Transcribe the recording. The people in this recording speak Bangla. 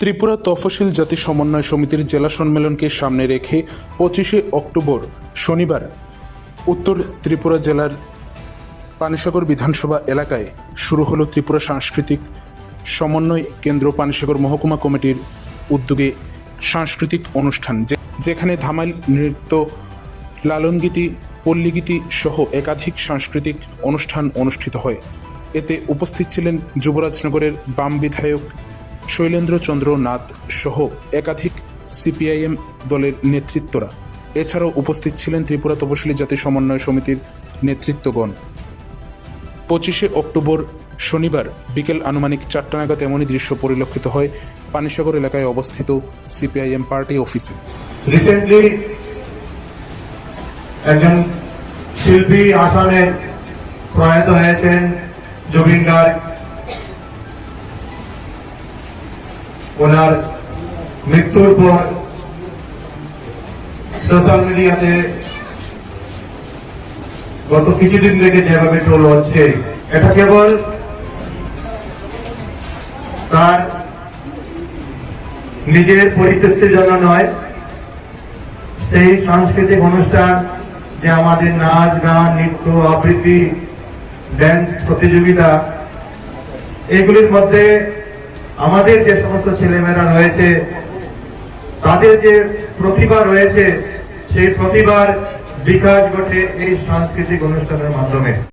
ত্রিপুরা তফসিল জাতি সমন্বয় সমিতির জেলা সম্মেলনকে সামনে রেখে পঁচিশে অক্টোবর শনিবার উত্তর ত্রিপুরা জেলার পানিসাগর বিধানসভা এলাকায় শুরু হলো ত্রিপুরা সাংস্কৃতিক সমন্বয় কেন্দ্র পানিসাগর মহকুমা কমিটির উদ্যোগে সাংস্কৃতিক অনুষ্ঠান যেখানে ধামাইল, নৃত্য, লালনগীতি, পল্লীগীতি সহ একাধিক সাংস্কৃতিক অনুষ্ঠান অনুষ্ঠিত হয়। এতে উপস্থিত ছিলেন যুবরাজনগরের বাম বিধায়ক শৈলেন্দ্র চন্দ্র নাথ সহ একাধিক সিপিআইএম দলের নেতৃত্বরা। এছাড়াও উপস্থিত ছিলেন ত্রিপুরা তপশিলি জাতি সমন্বয় সমিতির নেতৃত্বগণ। পঁচিশে অক্টোবর শনিবার বিকেল আনুমানিক চারটা নাগাদ এমনই দৃশ্য পরিলক্ষিত হয় পানিসাগর এলাকায় অবস্থিত সিপিআইএম পার্টি অফিসে। রিসেন্টলি একজন শিল্পী আসনে প্রয়াত হয়েছেন জুবিন গার্গ ওনার মৃত্যুর পর সোশ্যাল মিডিয়াতে গত কিছুদিন থেকে যেভাবে ট্রোল হচ্ছে, এটা কেবল তার নিজের পরিতৃপ্তির জন্য নয়, সেই সাংস্কৃতিক অনুষ্ঠান যে আমাদের নাচ, গান, নৃত্য, আবৃত্তি ড্যান্স প্রতিযোগিতা, এগুলির মধ্যে আমাদের যে সমস্ত ছেলেমেয়েরা রয়েছে, তাদের যে প্রতিভা রয়েছে, সেই প্রতিভার বিকাশ ঘটে এই সাংস্কৃতিক অনুষ্ঠানের মাধ্যমে।